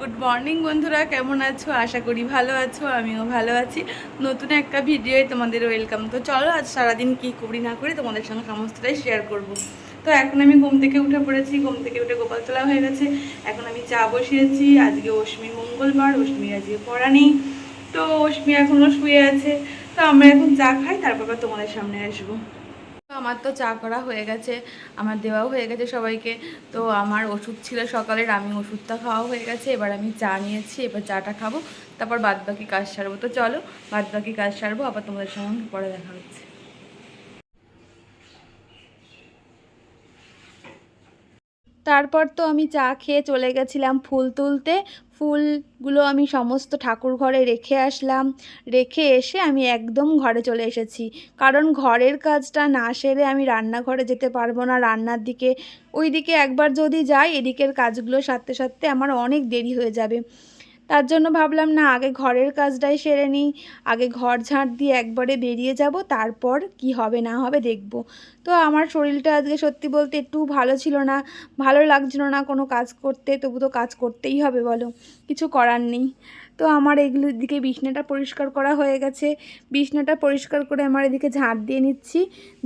Good morning বন্ধুরা। কেমন আছো? আশা করি ভালো আছো, আমিও ভালো আছি। নতুন একটা ভিডিওয়ে তোমাদের ওয়েলকাম তো চলো, আজ সারাদিন কি করি না করি তোমাদের সঙ্গে সমস্তটাই শেয়ার করব। তো এখন আমি ঘুম থেকে উঠে পড়েছি, ঘুম থেকে উঠে গোপালতলা হয়ে গেছে। এখন আমি চা বসিয়েছি, আজকে অশ্মি মঙ্গলবার অশ্মির আজকে পড়া নেই। তো অশ্মি এখনও শুয়ে আছে। তো আমরা এখন চা খাই, তারপর তোমাদের সামনে আসব। আমার তো চা করা হয়ে গেছে, আমার দেওয়াও হয়ে গেছে সবাইকে। তো আমার ওষুধ ছিল সকালের, আমি ওষুধটা খাওয়া হয়ে গেছে, এবার আমি চা নিয়েছি, এবার চাটা খাব, তারপর বাদ বাকি কাজ সারবো। তো চলো বাদ বাকি কাজ সারবো, আবার তোমাদের সঙ্গে পরে দেখা হচ্ছে। তারপর তো আমি চা খেয়ে চলে গেছিলাম ফুল তুলতে ফুলগুলো আমি সমস্ত ঠাকুর ঘরে রেখে আসলাম। রেখে এসে আমি একদম ঘরে চলে এসেছি। কারণ ঘরের কাজটা না সেরে আমি রান্নাঘরে যেতে পারব না রান্নার দিকে। ওই দিকে একবার যদি যাই, এদিকের কাজগুলো সারতে সারতে আমার অনেক দেরি হয়ে যাবে। তার জন্য ভাবলাম, না, আগে ঘরের কাজটাই সেরে নিই। আগে ঘর ঝাঁট দিয়ে একবারে বেরিয়ে যাব, তারপর কি হবে না হবে দেখব। তো আমার শরীরটা আজকে সত্যি বলতে একটু ভালো ছিল না, ভালো লাগছিল না কোনো কাজ করতে, তবু তো কাজ করতেই হবে বলো, কিছু করার নেই। তো আমার এগুলোর দিকে বিছনাটা পরিষ্কার করা হয়ে গেছে। বিছনাটা পরিষ্কার করে আমার এদিকে ঝাঁট দিয়ে নিচ্ছি।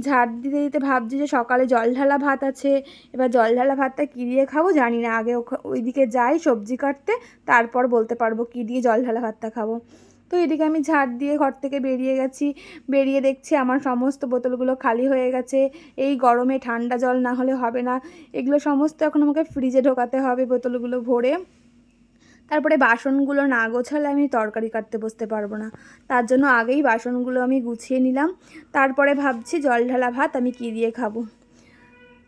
ঝাঁট দিতে দিতে ভাবছি যে সকালে জল ঢালা ভাত আছে। এবার জল ঢালা ভাতটা কী দিয়ে খাব জানি না। আগে ওইদিকে যাই সবজি কাটতে, তারপর বলতে পারব কী দিয়ে জল ঢালা ভাতটা খাব। তো এদিকে আমি ঝাড় দিয়ে ঘর থেকে বেরিয়ে গেছি। বেরিয়ে দেখছি আমার সমস্ত বোতলগুলো খালি হয়ে গেছে। এই গরমে ঠান্ডা জল না হলে হবে না। এগুলো সমস্ত এখন আমাকে ফ্রিজে ঢোকাতে হবে বোতলগুলো ভরে। তারপরে বাসনগুলো না গোছালে আমি তরকারি কাটতে বসতে পারব না। তার জন্য আগেই বাসনগুলো আমি গুছিয়ে নিলাম। তারপরে ভাবছি জল ঢালা ভাত আমি কী দিয়ে খাব?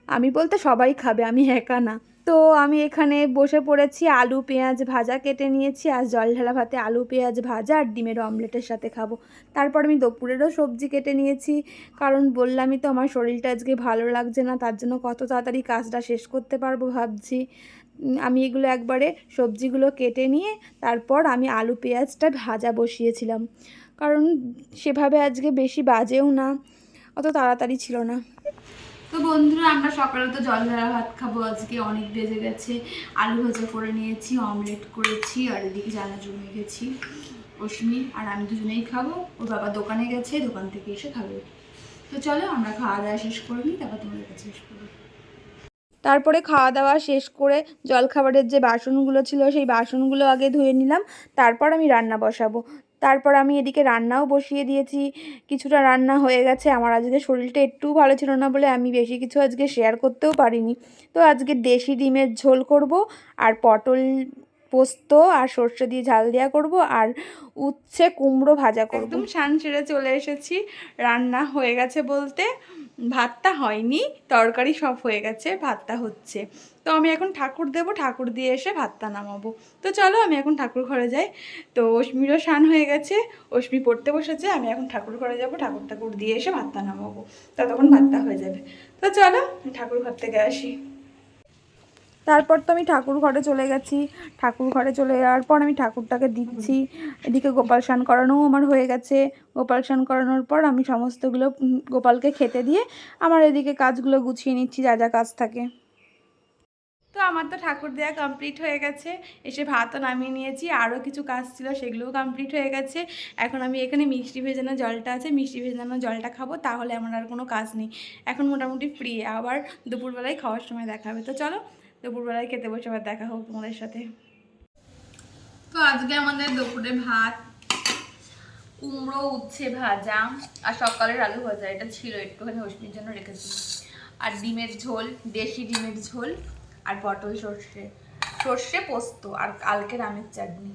আমি বলতে সবাই খাবে, আমি একা না। তো আমি এখানে বসে পড়েছি, আলু, পেঁয়াজ ভাজা কেটে নিয়েছি আর জল ঢালা ভাতে আলু, পেঁয়াজ ভাজা আর ডিমের অমলেটের সাথে খাব। তারপর আমি দুপুরেরও সবজি কেটে নিয়েছি, কারণ বললামই তো আমার শরীরটা আজকে ভালো লাগছে না, তার জন্য কত তাড়াতাড়ি কাজটা শেষ করতে পারব ভাবছি। আমি এগুলো একবারে সবজিগুলো কেটে নিয়ে তারপর আমি আলু পেঁয়াজটা ভাজা বসিয়েছিলাম। কারণ সেভাবে আজকে বেশি বাজেও না, অত তাড়াতাড়ি ছিল না। তো বন্ধুরা, আমরা সকালে তো জল ঢালা ভাত খাব, আজকে অনেক বেজে গেছে। আলু ভাজা করে নিয়েছি, অমলেট করেছি, আর এদিকে জানা জমে গেছি। অশ্মি আর আমি দুজনেই খাব। ওর বাবা দোকানে গেছে, দোকান থেকে এসে খাবে। তো চলো আমরা খাওয়া দাওয়া শেষ করে নিই, তারপর তোমাদের কাছে শেষ করব। তারপরে খাওয়া দাওয়া শেষ করে জলখাবারের যে বাসনগুলো ছিল, সেই বাসনগুলো আগে ধুয়ে নিলাম। তারপর আমি রান্না বসাবো। তারপর আমি এদিকে রান্নাও বসিয়ে দিয়েছি। কিছুটা রান্না হয়ে গেছে। আমার আজকে শরীরটা একটু ভালো ছিল না বলে আমি বেশি কিছু আজকে শেয়ার করতেও পারিনি। তো আজকে দেশি ডিমের ঝোল করব, আর পটল পোস্ত আর সর্ষে দিয়ে ঝাল দেওয়া করব, আর উচ্ছে কুমড়ো ভাজা করব। একদম শান ছেড়ে চলে এসেছি। রান্না হয়ে গেছে বলতে। ভাতটা হয়নি, তরকারি সব হয়ে গেছে, ভাতটা হচ্ছে। তো আমি এখন ঠাকুর দেবো, ঠাকুর দিয়ে এসে ভাতটা নামাবো। তো চলো আমি এখন ঠাকুর ঘরে যাই। তো অশ্মিরও স্নান হয়ে গেছে, অশ্মি পড়তে বসেছে, আমি এখন ঠাকুর ঘরে যাব, ঠাকুর ঠাকুর দিয়ে এসে ভাতটা নামাবো। তা তখন ভাতটা হয়ে যাবে। তো চলো ঠাকুর ঘর থেকে আসি। তারপর তো আমি ঠাকুর ঘরে চলে গেছি। ঠাকুর ঘরে চলে যাওয়ার পর আমি ঠাকুরটাকে দিচ্ছি। এদিকে গোপাল স্নান করানোও আমার হয়ে গেছে। গোপাল স্নান করানোর পর আমি সমস্তগুলো গোপালকে খেতে দিয়ে আমার এদিকে কাজগুলো গুছিয়ে নিচ্ছি, যা যা কাজ থাকে। তো আমার তো ঠাকুর দেওয়া কমপ্লিট হয়ে গেছে। এসে ভাতও নামিয়ে নিয়েছি। আরও কিছু কাজ ছিল, সেগুলোও কমপ্লিট হয়ে গেছে। এখন আমি এখানে মিষ্টি ভেজানো জলটা আছে, মিষ্টি ভেজানো জলটা খাব, তাহলে আমার আর কোনো কাজ নেই। এখন মোটামুটি ফ্রি আবার দুপুরবেলায় খাওয়ার সময় দেখা হবে তো চলো দুপুরবেলায় খেতে বসে আবার দেখা হোক তোমাদের সাথে। তো আজকে আমাদের দুপুরে ভাত, কুমড়ো, উচ্ছে ভাজা আর সকালের আলু ভাজা। এটা ছিল একটুখানি অশ্মির জন্য রেখেছি। আর ডিমের ঝোল, দেশি ডিমের ঝোল আর পটল সর্ষে। সর্ষে পোস্ত আর কালকের আমের চাটনি।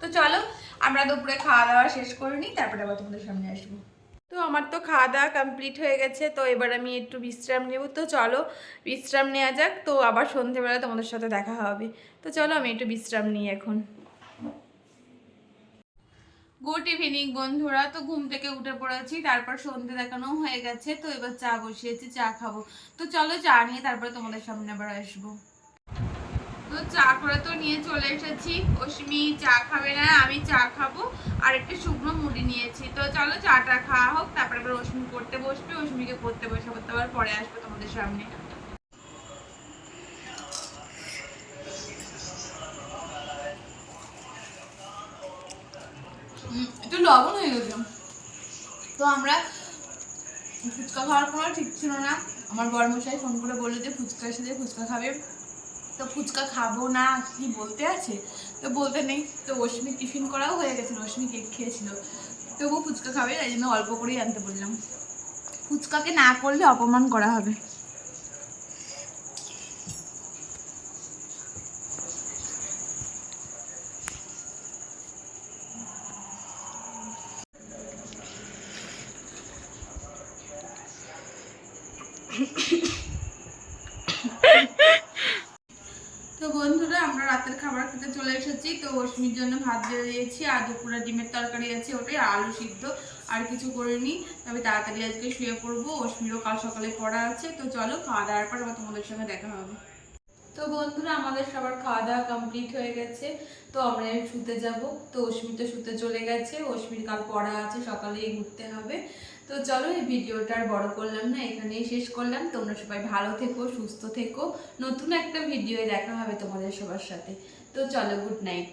তো চলো, আমরা দুপুরে খাওয়া দাওয়া শেষ করে নিই, তারপরে আবার তোমাদের সামনে আসব। তো আমার তো খাওয়া দাওয়া কমপ্লিট হয়ে গেছে, তো এবার আমি একটু বিশ্রাম নেব। তো চলো, বিশ্রাম নেওয়া যাক, তো আবার সন্ধেবেলা তোমাদের সাথে দেখা হবে। তো চলো, আমি একটু বিশ্রাম নিই এখন। গুড ইভিনিং বন্ধুরা, তো ঘুম থেকে উঠে পড়েছি, তারপর সন্ধে দেখানো হয়ে গেছে, তো এবার চা বসিয়েছি, চা খাব। তো চলো, চা নিয়ে তারপরে তোমাদের সামনে আবার আসব। তো চা করে তো নিয়ে চলে এসেছি। অশ্মি চা খাবে না, আমি চা খাব। আর একটা শুকনো মুড়ি নিয়েছি। তো চলো চাটা খাওয়া হোক, তারপরে আবার অশ্মি করতে বসবে অশ্মিকে করতে বসে করতে আবার পরে আসব তোমাদের সামনে। একটু লবণ হয়ে গেছে। তো আমরা ফুচকা খাওয়ার পর ঠিক ছিল না। আমার বরমশাই ফোন করে বলল যে ফুচকার সাথে ফুচকা খাবে। তো ফুচকা খাব না কি বলতে আছে? তো বলতে নেই, তো রশ্মি টিফিন করাও হয়ে গেছে, রশ্মি কেক খেয়েছিল। তবুও ফুচকা খাবে, তাই জন্য অল্প করেই আনতে বললাম। ফুচকাকে না করলে অপমান করা হবে তো বন্ধুরা, আমরা রাতের খাবার খেতে চলে এসেছি। তো অশ্মির জন্য ভাত বেড়ে দিয়েছি, আর দুপুরে ডিমের তরকারি আছে, ওটাই আলু সিদ্ধ, আর কিছু করিনি। তবে তাড়াতাড়ি আজকে শুয়ে পড়ব অশ্মিরও কাল সকালে পড়া আছে। তো চলো, খাওয়া দাওয়ার পর তোমাদের সঙ্গে দেখা হবে। তো বন্ধুরা, আমাদের সবার খাওয়া দাওয়া কমপ্লিট হয়ে গেছে। তো আমরা শুতে যাব। তো অশ্মি তো শুতে চলে গেছে। অশ্মির কাল পড়া আছে, সকালেই ঘুরতে হবে। তো চলো, এই ভিডিওটা আর বড় করলাম না, এখানেই শেষ করলাম। তোমরা সবাই ভালো থেকো, সুস্থ থেকো। নতুন একটা ভিডিও দেখা হবে তোমাদের সবার সাথে। তো চলো গুড নাইট